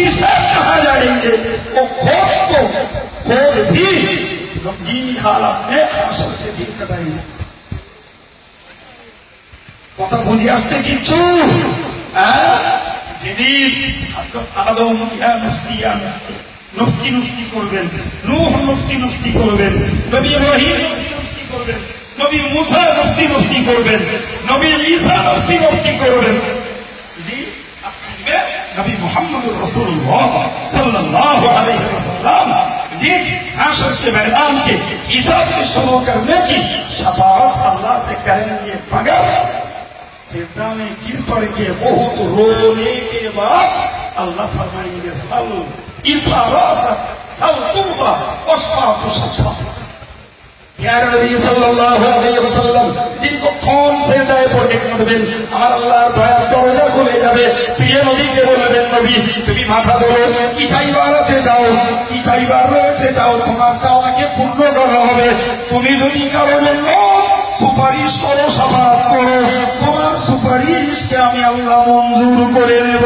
विशेष कहा जाएंगे वो खोद को खोद भी गंभीर हालत में हासिल से दिन कटाएंगे কথা বুঝে আসছে কিছু হ্যাঁ? যেদিন হযরত আদম ইয়া নফসি ইয়া নফসি নফসি নফসি করবেন নূহ নফসি নফসি করবেন নবী ইব্রাহিম নফসি নফসি করবেন নবী মুসা নফসি নফসি করবেন নবী ঈসা নফসি নফসি করবেন জি আপনি নবী মুহাম্মদুর রাসূলুল্লাহ সাল্লাল্লাহু আলাইহি वसल्लम जी हाशर के मैदान के ईसा से शुरू करने की शफाअत अल्लाह से करेंगे मगर सिद्धा में गिर पड़ के बहुत रोने के बाद अल्लाह फरमाएंगे सल इल्फा रासा सल तुबा वशफा तुशफा প্যারা নবী সাল্লাল্লাহু আলাইহি ওয়াসাল্লাম দীর্ঘক্ষণ সেজদায় পড়ে কাঁদবেন নবীকে বলবেন নবী, তুমি মাথা ধরো। কি চাইবার আছে চাও? কি চাইবার রয়েছে চাও? তোমার চাওয়াকে পূর্ণ করা হবে। তুমি যদি কারও জন্য সুপারিশ করো, সাফাত করো, তোমার সুপারিশকে আমি আল্লাহ মঞ্জুর করে নেব।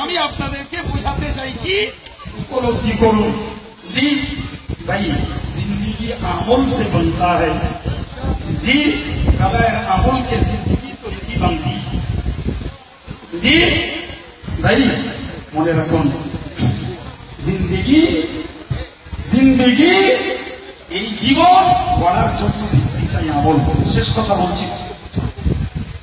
আমি আপনাদেরকে বোঝাতে চাইছি উপলব্ধি করুন জি ভাই जिंदगी अमल से बनता है जी बगैर अमल के जिंदगी तो नहीं बनती জি ভাই মনে রাখুন জিন্দিগি জিন্দিগি এই জীবন গড়ার জন্য ভিত্তি চাই আমল শেষ কথা বলছি